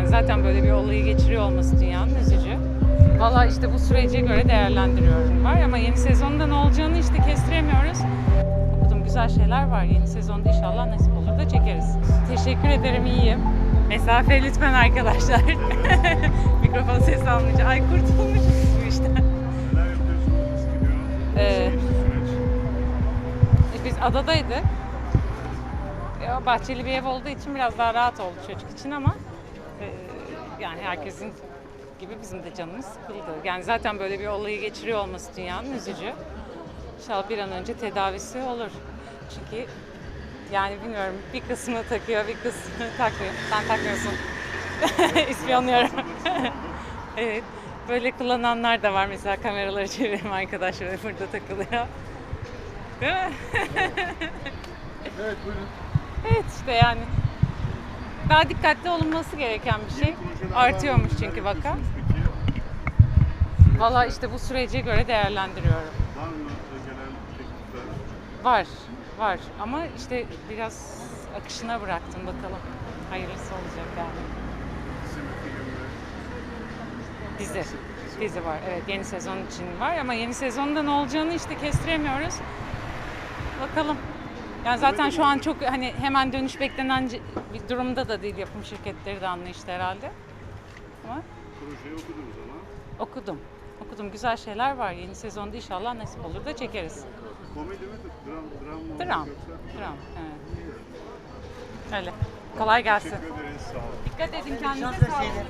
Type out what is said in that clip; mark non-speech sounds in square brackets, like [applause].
Yani zaten böyle bir olayı geçiriyor olması dünyanın üzücü. Valla işte bu sürece göre değerlendiriyorum var ama yeni sezonda ne olacağını işte kestiremiyoruz. Okudum güzel şeyler var. Yeni sezonda inşallah nasip olur da çekeriz. Teşekkür ederim iyiyim. Mesafe lütfen arkadaşlar. [laughs] Mikrofon ses almayacak. Ay kurtulmuşuz bu işten. Ee? E, Biz adadaydık. Bahçeli bir ev olduğu için biraz daha rahat oldu çocuk için ama e, yani herkesin gibi bizim de canımız sıkıldı. Yani zaten böyle bir olayı geçiriyor olması dünyanın üzücü. İnşallah bir an önce tedavisi olur. Çünkü yani bilmiyorum bir kısmı takıyor bir kısmı [laughs] takmıyor. Sen takmıyorsun. [laughs] İspiyonluyorum. [laughs] evet. Böyle kullananlar da var. Mesela kameraları çeviren arkadaşlar burada takılıyor. Değil mi? Evet buyurun. Evet işte yani daha dikkatli olunması gereken bir şey. Artıyormuş çünkü vaka. Valla işte bu sürece göre değerlendiriyorum. Var mı gelen? Var, var ama işte biraz akışına bıraktım bakalım. Hayırlısı olacak yani. Dizi. Dizi var. Evet yeni sezon için var ama yeni sezonda ne olacağını işte kestiremiyoruz. Bakalım. Yani zaten şu an çok hani hemen dönüş beklenen bir durumda da değil yapım şirketleri de anlayışta herhalde. Ama Projeyi okudunuz ama. Okudum. Okudum. Güzel şeyler var. Yeni sezonda inşallah nasip olur da çekeriz. Komedi mi? Dram, dram mı? Dram. Dram. Evet. Öyle. Kolay gelsin. Teşekkür ederiz. Sağ olun. Dikkat edin kendinize. Sağ olun.